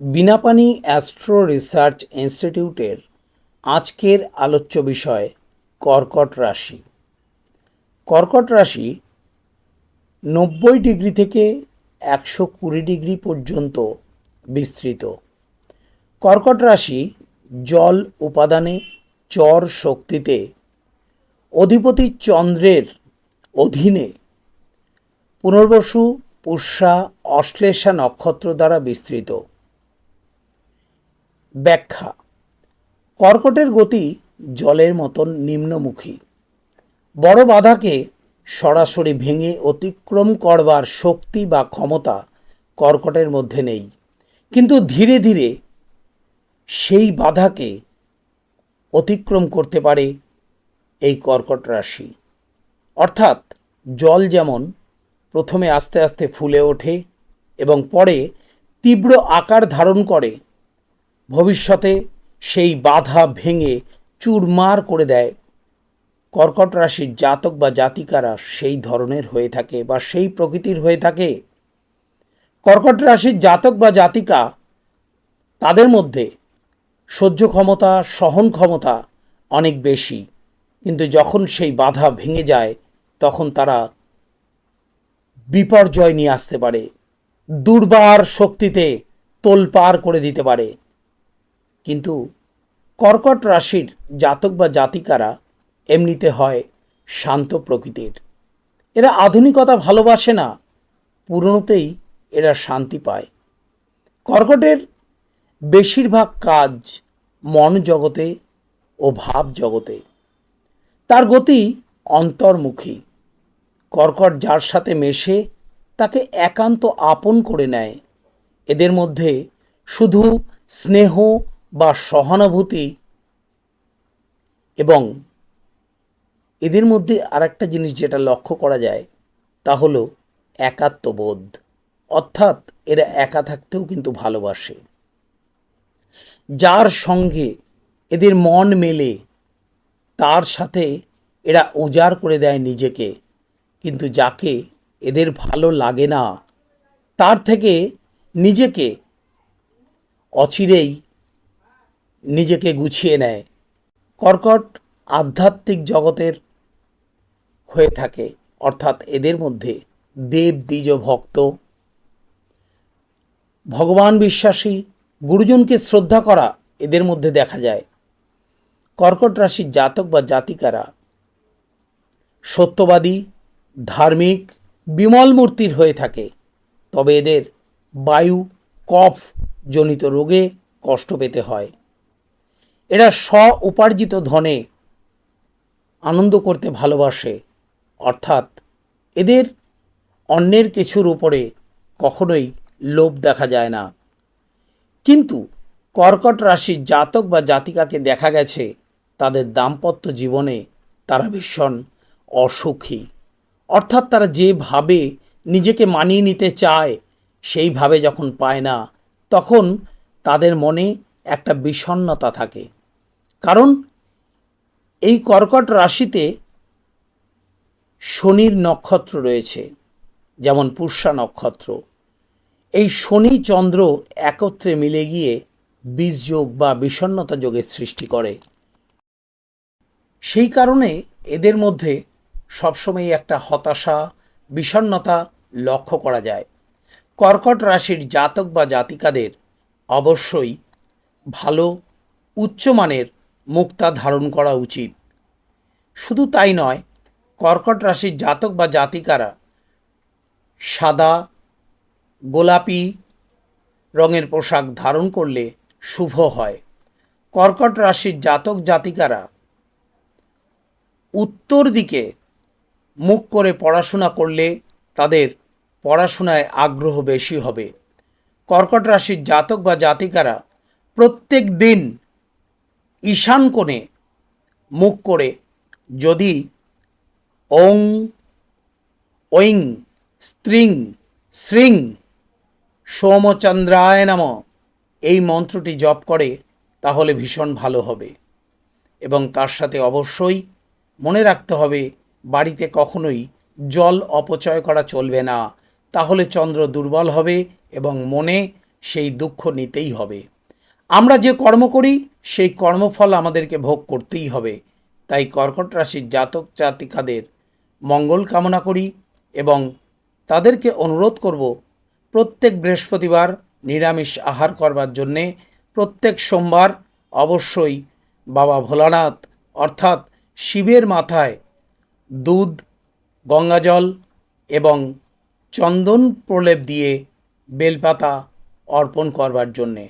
Binapani astro research ইনস্টিটিউটের আজকের আলোচ্য বিষয় কর্কট রাশি। কর্কট রাশি নব্বই ডিগ্রি থেকে একশো কুড়ি ডিগ্রি পর্যন্ত বিস্তৃত। কর্কট রাশি জল উপাদানে চর শক্তিতে অধিপতি চন্দ্রের অধীনে পুনর্বসু, পুষ্যা, অশ্লেষা নক্ষত্র দ্বারা বিস্তৃত। ব্যাখ্যা। কর্কটের গতি জলের মতন নিম্নমুখী। বড় বাধাকে সরাসরি ভেঙে অতিক্রম করবার শক্তি বা ক্ষমতা কর্কটের মধ্যে নেই। কিন্তু ধীরে ধীরে সেই বাধাকে অতিক্রম করতে পারে এই কর্কট রাশি। অর্থাৎ জল যেমন প্রথমে আস্তে আস্তে ফুলে ওঠে এবং পরে তীব্র আকার ধারণ করে ভবিষ্যতে সেই বাধা ভেঙে চুরমার করে দেয়। কর্কট রাশির জাতক বা জাতিকারা সেই ধরনের হয়ে থাকে বা সেই প্রকৃতির হয়ে থাকে। কর্কট রাশির জাতক বা জাতিকা তাদের মধ্যে সহ্য ক্ষমতা, সহন ক্ষমতা অনেক বেশি। কিন্তু যখন সেই বাধা ভেঙে যায়, তখন তারা বিপর্যয় নিয়ে আসতে পারে। দুর্বার শক্তিতে তোলপার করে দিতে পারে। কিন্তু কর্কট রাশির জাতক বা জাতিকারা এমনিতে হয় শান্ত প্রকৃতির। এরা আধুনিকতা ভালোবাসে না, পুরনোতেই এরা শান্তি পায়। কর্কটের বেশিরভাগ কাজ মন জগতে ও ভাব জগতে। তার গতি অন্তর্মুখী। কর্কট যার সাথে মেশে, তাকে একান্ত আপন করে নেয়। এদের মধ্যে শুধু স্নেহ বা সহানুভূতি এবং এদের মধ্যে আরেকটা জিনিস যেটা লক্ষ্য করা যায়, তা হলো একাত্মবোধ। অর্থাৎ এরা একা থাকতেও কিন্তু ভালোবাসে। যার সঙ্গে এদের মন মেলে, তার সাথে এরা উজাড় করে দেয় নিজেকে। কিন্তু যাকে এদের ভালো লাগে না, তার থেকে নিজেকে অচিরেই নিজেকে গুছিয়ে নেয়। কর্কট আধ্যাত্মিক জগতের হয়ে থাকে, অর্থাৎ এদের মধ্যে দেব, দ্বিজ, ভক্ত। ভগবান বিশ্বাসী গুরুজনকে শ্রদ্ধা করা এদের মধ্যে দেখা যায়। কর্কট রাশির জাতক বা জাতিকারা সত্যবাদী, ধার্মিক, বিমল মূর্তির হয়ে থাকে। তবে এদের বায়ু, কফ জনিত রোগে কষ্ট পেতে হয়। এরা স্ব উপার্জিত ধনে আনন্দ করতে ভালোবাসে। অর্থাৎ এদের অন্যের কিছুর উপরে কখনোই লোভ দেখা যায় না। কিন্তু কর্কট রাশির জাতক বা জাতিকাকে দেখা গেছে, তাদের দাম্পত্য জীবনে তারা ভীষণ অসুখী। অর্থাৎ তারা যেভাবে নিজেকে মানিয়ে নিতে চায় সেইভাবে যখন পায় না, তখন তাদের মনে একটা বিষণ্ণতা থাকে। কারণ এই কর্কট রাশিতে শনির নক্ষত্র রয়েছে, যেমন পুষ্যা নক্ষত্র। এই শনি চন্দ্র একত্রে মিলে গিয়ে বীজযোগ বা বিষণ্ণতা যোগের সৃষ্টি করে। সেই কারণে এদের মধ্যে সবসময় একটা হতাশা, বিষণ্ণতা লক্ষ্য করা যায়। কর্কট রাশির জাতক বা জাতিকাদের অবশ্যই ভালো, উচ্চমানের মুক্তা ধারণ করা উচিত। শুধু তাই নয়, কর্কট রাশির জাতক বা জাতিকারা সাদা, গোলাপি রঙের পোশাক ধারণ করলে শুভ হয়। কর্কট রাশির জাতক জাতিকারা উত্তর দিকে মুখ করে পড়াশোনা করলে তাদের পড়াশোনায় আগ্রহ বেশি হবে। কর্কট রাশির জাতক বা জাতিকারা প্রত্যেক দিন ঈশান কোণে মুখ করে যদি ওং ঐং স্ত্রিং শ্রিং সোমচন্দ্রায় নাম এই মন্ত্রটি জপ করে তাহলে ভীষণ ভালো হবে। এবং তার সাথে অবশ্যই মনে রাখতে হবে, বাড়িতে কখনোই জল অপচয় করা চলবে না। তাহলে চন্দ্র দুর্বল হবে এবং মনে সেই দুঃখ নিতেই হবে। আমরা যে কর্ম করি, সেই কর্মফল আমাদেরকে ভোগ করতেই হবে। তাই কর্কট রাশির জাতক জাতিকাদের মঙ্গল কামনা করি এবং তাদেরকে অনুরোধ করব, প্রত্যেক বৃহস্পতিবার নিরামিষ আহার করবার জন্যে প্রত্যেক সোমবার অবশ্যই বাবা ভোলানাথ, অর্থাৎ শিবের মাথায় দুধ, গঙ্গাজল এবং চন্দন প্রলেপ দিয়ে বেলপাতা অর্পণ করবার জন্যে।